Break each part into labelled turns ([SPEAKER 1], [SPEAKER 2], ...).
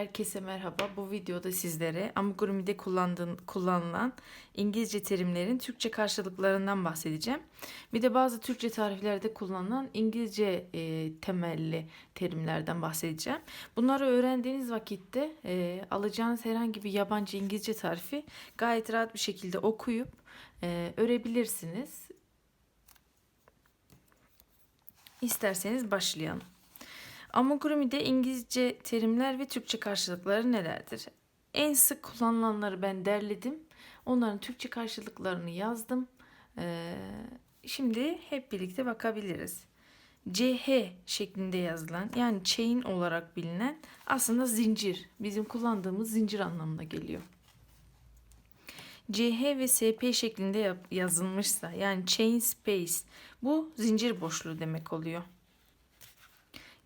[SPEAKER 1] Herkese merhaba. Bu videoda sizlere amigurumi'de kullandığın, kullanılan İngilizce terimlerin Türkçe karşılıklarından bahsedeceğim. Bir de bazı Türkçe tariflerde kullanılan İngilizce e, temelli terimlerden bahsedeceğim. Bunları öğrendiğiniz vakitte e, alacağınız herhangi bir yabancı İngilizce tarifi gayet rahat bir şekilde okuyup e, örebilirsiniz. İsterseniz başlayalım. Amigurumi'de İngilizce terimler ve Türkçe karşılıkları nelerdir? En sık kullanılanları ben derledim. Onların Türkçe karşılıklarını yazdım. Ee, şimdi hep birlikte bakabiliriz. CH şeklinde yazılan yani chain olarak bilinen aslında zincir. Bizim kullandığımız zincir anlamına geliyor. CH ve SP şeklinde yazılmışsa yani chain space bu zincir boşluğu demek oluyor.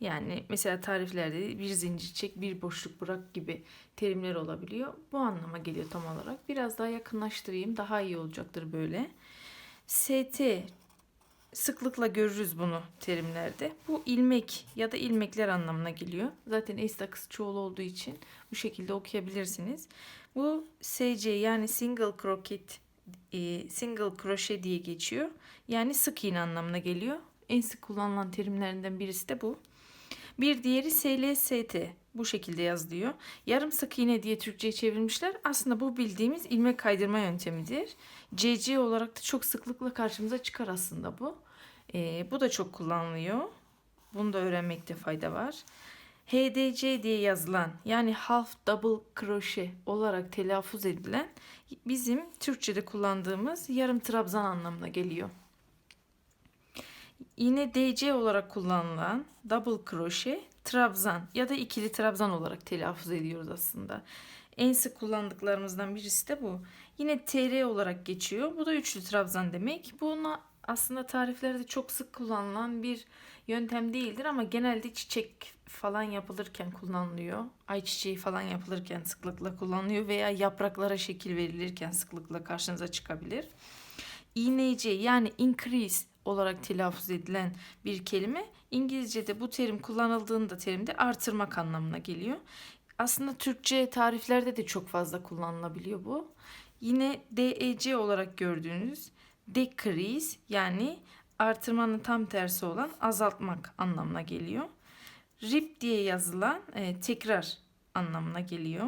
[SPEAKER 1] Yani mesela tariflerde bir zincir çek, bir boşluk bırak gibi terimler olabiliyor. Bu anlama geliyor tam olarak. Biraz daha yakınlaştırayım. Daha iyi olacaktır böyle. ST sıklıkla görürüz bunu terimlerde. Bu ilmek ya da ilmekler anlamına geliyor. Zaten takısı çoğul olduğu için bu şekilde okuyabilirsiniz. Bu SC yani single crochet e, single crochet diye geçiyor. Yani sık iğne anlamına geliyor. En sık kullanılan terimlerinden birisi de bu. Bir diğeri SLST bu şekilde yazılıyor. Yarım sık iğne diye Türkçe'ye çevirmişler. Aslında bu bildiğimiz ilmek kaydırma yöntemidir. CC olarak da çok sıklıkla karşımıza çıkar aslında bu. Ee, bu da çok kullanılıyor. Bunu da öğrenmekte fayda var. HDC diye yazılan yani half double crochet olarak telaffuz edilen bizim Türkçe'de kullandığımız yarım trabzan anlamına geliyor. Yine DC olarak kullanılan double crochet trabzan ya da ikili trabzan olarak telaffuz ediyoruz aslında. En sık kullandıklarımızdan birisi de bu. Yine TR olarak geçiyor. Bu da üçlü trabzan demek. Buna aslında tariflerde çok sık kullanılan bir yöntem değildir ama genelde çiçek falan yapılırken kullanılıyor. Ayçiçeği falan yapılırken sıklıkla kullanılıyor veya yapraklara şekil verilirken sıklıkla karşınıza çıkabilir. İğneci yani increase olarak telaffuz edilen bir kelime. İngilizce'de bu terim kullanıldığında terimde artırmak anlamına geliyor. Aslında Türkçe tariflerde de çok fazla kullanılabiliyor bu. Yine DEC olarak gördüğünüz decrease yani artırmanın tam tersi olan azaltmak anlamına geliyor. Rip diye yazılan e, tekrar anlamına geliyor.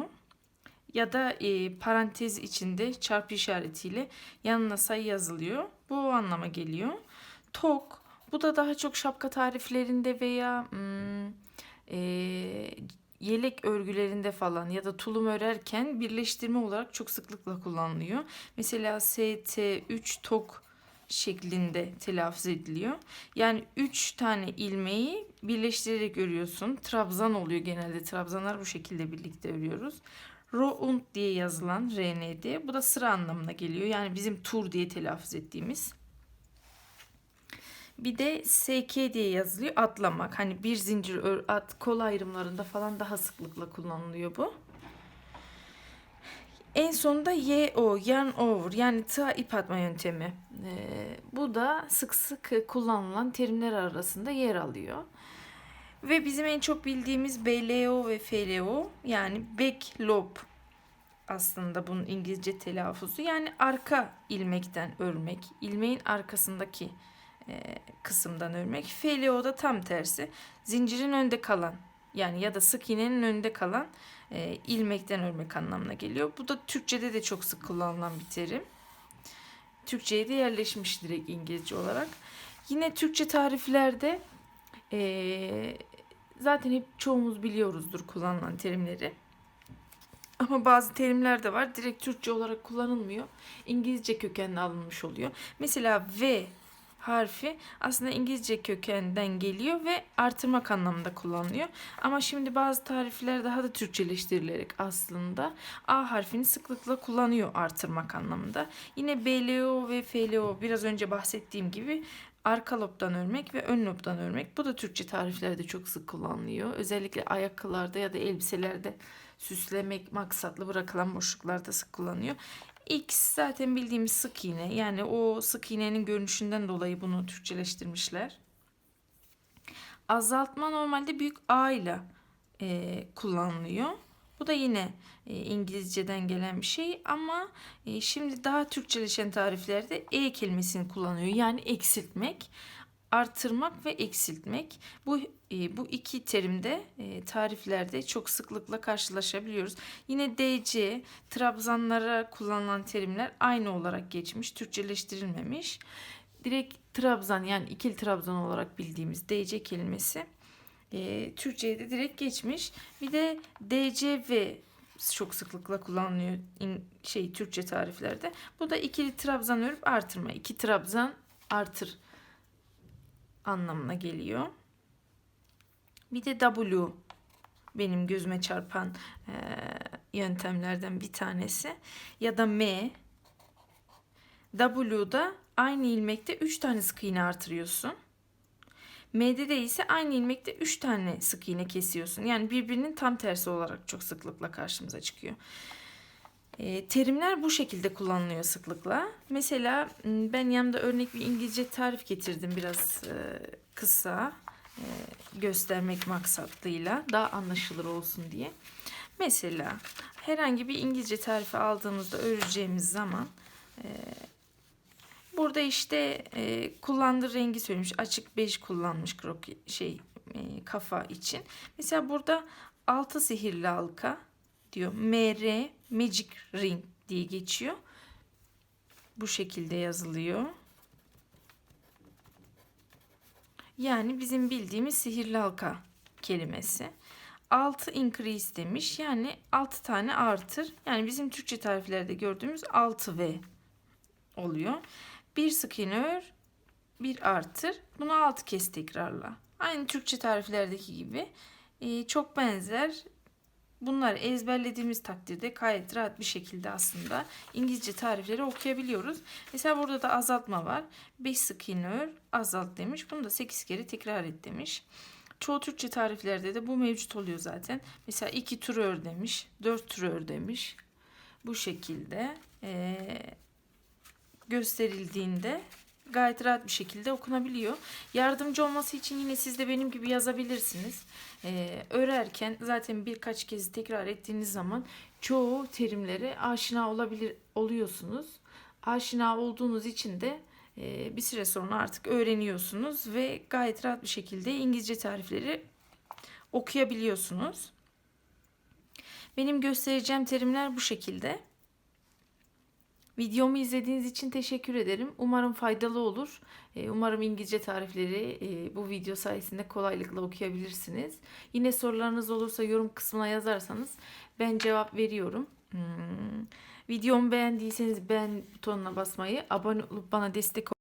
[SPEAKER 1] Ya da e, parantez içinde çarpı işaretiyle yanına sayı yazılıyor. Bu o anlama geliyor. Tok bu da daha çok şapka tariflerinde veya hmm, e, yelek örgülerinde falan ya da tulum örerken birleştirme olarak çok sıklıkla kullanılıyor. Mesela ST3 tok şeklinde telaffuz ediliyor. Yani 3 tane ilmeği birleştirerek örüyorsun. Trabzan oluyor genelde. Trabzanlar bu şekilde birlikte örüyoruz. Round diye yazılan RND. Bu da sıra anlamına geliyor. Yani bizim tur diye telaffuz ettiğimiz. Bir de SK diye yazılıyor atlamak. Hani bir zincir ör, at kol ayrımlarında falan daha sıklıkla kullanılıyor bu. En sonunda YO, yarn over yani tığa ip atma yöntemi. Ee, bu da sık sık kullanılan terimler arasında yer alıyor. Ve bizim en çok bildiğimiz BLO ve FLO yani back loop aslında bunun İngilizce telaffuzu. Yani arka ilmekten örmek, ilmeğin arkasındaki e, kısımdan örmek. FLO da tam tersi. Zincirin önde kalan yani ya da sık iğnenin önünde kalan e, ilmekten örmek anlamına geliyor. Bu da Türkçe'de de çok sık kullanılan bir terim. Türkçe'ye de yerleşmiş direkt İngilizce olarak. Yine Türkçe tariflerde e, zaten hep çoğumuz biliyoruzdur kullanılan terimleri. Ama bazı terimler de var. Direkt Türkçe olarak kullanılmıyor. İngilizce kökenli alınmış oluyor. Mesela V harfi aslında İngilizce kökenden geliyor ve artırmak anlamında kullanılıyor. Ama şimdi bazı tarifler daha da Türkçeleştirilerek aslında A harfini sıklıkla kullanıyor artırmak anlamında. Yine BLO ve FLO biraz önce bahsettiğim gibi arka lobdan örmek ve ön lobdan örmek. Bu da Türkçe tariflerde çok sık kullanılıyor. Özellikle ayakkabılarda ya da elbiselerde süslemek maksatlı bırakılan boşluklarda sık kullanılıyor. X zaten bildiğimiz sık iğne. Yani o sık iğnenin görünüşünden dolayı bunu Türkçeleştirmişler. Azaltma normalde büyük A ile e, kullanılıyor. Bu da yine e, İngilizceden gelen bir şey ama e, şimdi daha Türkçeleşen tariflerde e kelimesini kullanıyor. Yani eksiltmek, artırmak ve eksiltmek. Bu e, bu iki terimde e, tariflerde çok sıklıkla karşılaşabiliyoruz. Yine DC, Trabzanlara kullanılan terimler aynı olarak geçmiş, Türkçeleştirilmemiş. Direkt Trabzan yani ikili Trabzan olarak bildiğimiz DC kelimesi e, Türkçe'ye de direkt geçmiş. Bir de DCV çok sıklıkla kullanılıyor şey Türkçe tariflerde. Bu da ikili Trabzan örüp artırma. İki Trabzan artır anlamına geliyor. Bir de W benim gözüme çarpan e, yöntemlerden bir tanesi. Ya da M. W'da aynı ilmekte 3 tane sık iğne artırıyorsun. M'de de ise aynı ilmekte 3 tane sık iğne kesiyorsun. Yani birbirinin tam tersi olarak çok sıklıkla karşımıza çıkıyor. E, terimler bu şekilde kullanılıyor sıklıkla. Mesela m, ben yanımda örnek bir İngilizce tarif getirdim biraz e, kısa e, göstermek maksatlıyla daha anlaşılır olsun diye. Mesela herhangi bir İngilizce tarifi aldığımızda öreceğimiz zaman e, burada işte e, kullandığı rengi söylemiş. Açık bej kullanmış kroki şey e, kafa için. Mesela burada altı sihirli halka diyor. MR Magic Ring diye geçiyor. Bu şekilde yazılıyor. Yani bizim bildiğimiz sihirli halka kelimesi. 6 increase demiş. Yani 6 tane artır. Yani bizim Türkçe tariflerde gördüğümüz 6V oluyor. Bir sık iğne ör, bir artır. Bunu 6 kez tekrarla. Aynı Türkçe tariflerdeki gibi e, çok benzer. Bunları ezberlediğimiz takdirde gayet rahat bir şekilde aslında İngilizce tarifleri okuyabiliyoruz. Mesela burada da azaltma var. 5 sık iğne ör, azalt demiş. Bunu da 8 kere tekrar et demiş. Çoğu Türkçe tariflerde de bu mevcut oluyor zaten. Mesela 2 tur ör demiş, 4 tur ör demiş. Bu şekilde eee, gösterildiğinde gayet rahat bir şekilde okunabiliyor. Yardımcı olması için yine siz de benim gibi yazabilirsiniz. Ee, örerken zaten birkaç kez tekrar ettiğiniz zaman çoğu terimlere aşina olabilir oluyorsunuz. Aşina olduğunuz için de e, bir süre sonra artık öğreniyorsunuz ve gayet rahat bir şekilde İngilizce tarifleri okuyabiliyorsunuz. Benim göstereceğim terimler bu şekilde. Videomu izlediğiniz için teşekkür ederim. Umarım faydalı olur. Ee, Umarım İngilizce tarifleri e, bu video sayesinde kolaylıkla okuyabilirsiniz. Yine sorularınız olursa yorum kısmına yazarsanız ben cevap veriyorum. Hmm. Videomu beğendiyseniz beğen butonuna basmayı, abone olup bana destek